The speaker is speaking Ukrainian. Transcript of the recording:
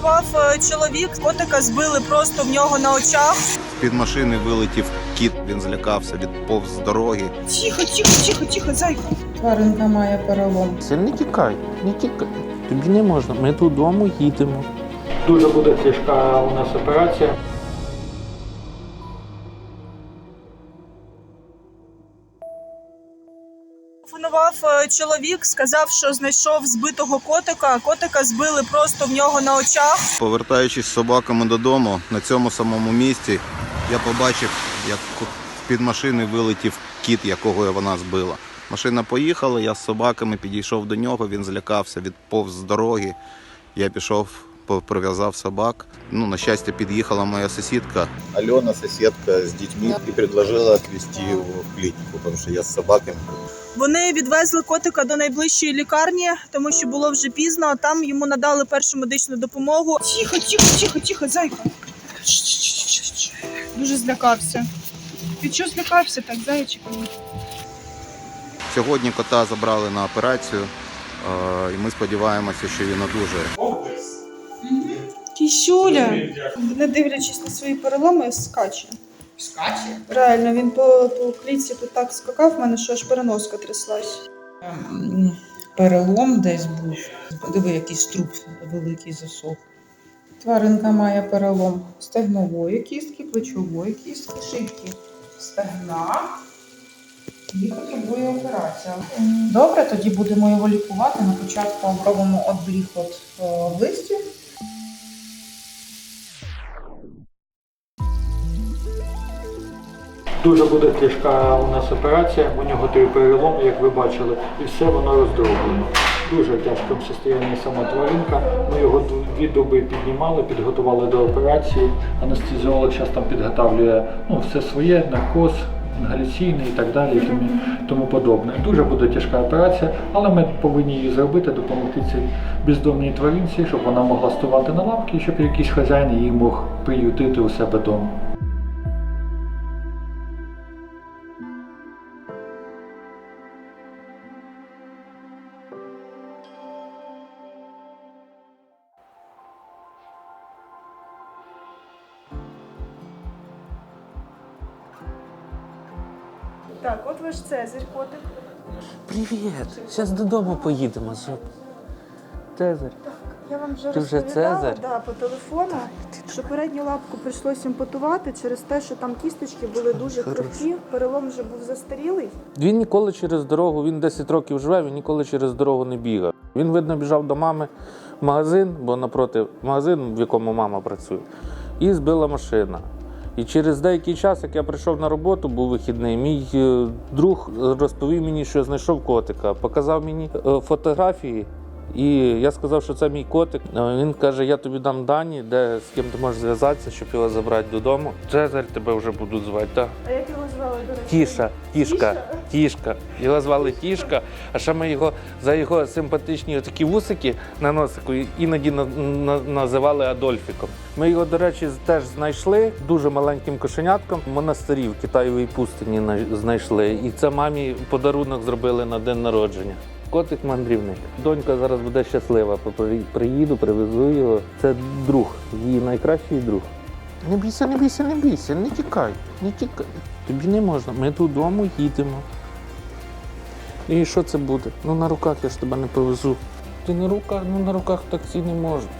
Телефонував е, чоловік, котика збили просто в нього на очах. З-під машини вилетів кіт, він злякався, відповз з дороги. Тихо, тихо, тихо, тихо, зайка. Тваринка має перелом. Це не тікай, не тікай. Тобі не можна. Ми додому їдемо. Дуже буде тяжка у нас операція. Телефонував е, чоловік, сказав, що знайшов збитого котика. Котика збили просто в нього на очах. Повертаючись з собаками додому, на цьому самому місці я побачив, як з-під машини вилетів кіт, якого вона збила. Машина поїхала, я з собаками підійшов до нього, він злякався, відповз з дороги. Я пішов, прив'язав собак. Ну, на щастя, під'їхала моя сусідка. Альона, сусідка з дітьми, і предложила відвезти його в клініку, тому що я з собаками. Вони відвезли котика до найближчої лікарні, тому що було вже пізно. Там йому надали першу медичну допомогу. Тихо, тихо, тихо, тихо, зайка. Дуже злякався. Ти чого злякався так, зайчик? Сьогодні кота забрали на операцію, е, і ми сподіваємося, що він одужає. Кісюля, не дивлячись на свої переломи, скаче. Скаче? Реально, він по, по клітці тут так скакав, в мене що аж переноска тряслась. Ем, Перелом десь був. Диви, якийсь труп великий засох. Тваринка має перелом стегнової кістки, плечової кістки, шийки стегна. І потребує операція. Добре, тоді будемо його лікувати. На початку робимо обліг от е, листів. Дуже буде тяжка у нас операція. У нього три переломи, як ви бачили, і все воно роздроблено. Дуже в тяжкому стані сама тваринка. Ми його дві доби піднімали, підготували до операції. Анестезіолог зараз там підготовлює ну, все своє, наркоз, інгаляційний і так далі, і тому, тому подобне. Дуже буде тяжка операція, але ми повинні її зробити, допомогти цій бездомній тваринці, щоб вона могла ставати на лапки, щоб якийсь хазяїн її мог приютити у себе вдома. Так, от ваш Цезарь, котик. Привіт! Зараз додому поїдемо. Зоб. Цезарь. Я вам вже Ти вже розповідала Цезарь? Да, по телефону, що передню лапку прийшлося імпутувати через те, що там кісточки були дуже Хорош. перелом вже був застарілий. Він ніколи через дорогу, він 10 років живе, він ніколи через дорогу не бігав. Він, видно, біжав до мами в магазин, бо напроти магазин, в якому мама працює, і збила машина. І через деякий час, як я прийшов на роботу, був вихідний, мій е, друг розповів мені, що знайшов котика, показав мені е, фотографії. І я сказав, що це мій котик. Він каже: я тобі дам дані, де з ким ти можеш зв'язатися, щоб його забрати додому. Цезарь тебе вже будуть звати, так? А як його звали, до речі? Тіша, тішка, тішка. Його звали Тішка, а ще ми його за його симпатичні такі вусики на носику іноді на- на- називали Адольфіком. Ми його, до речі, теж знайшли дуже маленьким кошенятком. В монастирі в Китаєвій пустині на- знайшли. І це мамі подарунок зробили на день народження. Котик мандрівник. Донька зараз буде щаслива. Приїду, привезу його. Це друг, її найкращий друг. Не бійся, не бійся, не бійся, не тікай, не тікай. Тобі не можна. Ми додому їдемо. І що це буде? Ну на руках я ж тебе не повезу. Ти на руках, ну на руках таксі не можна.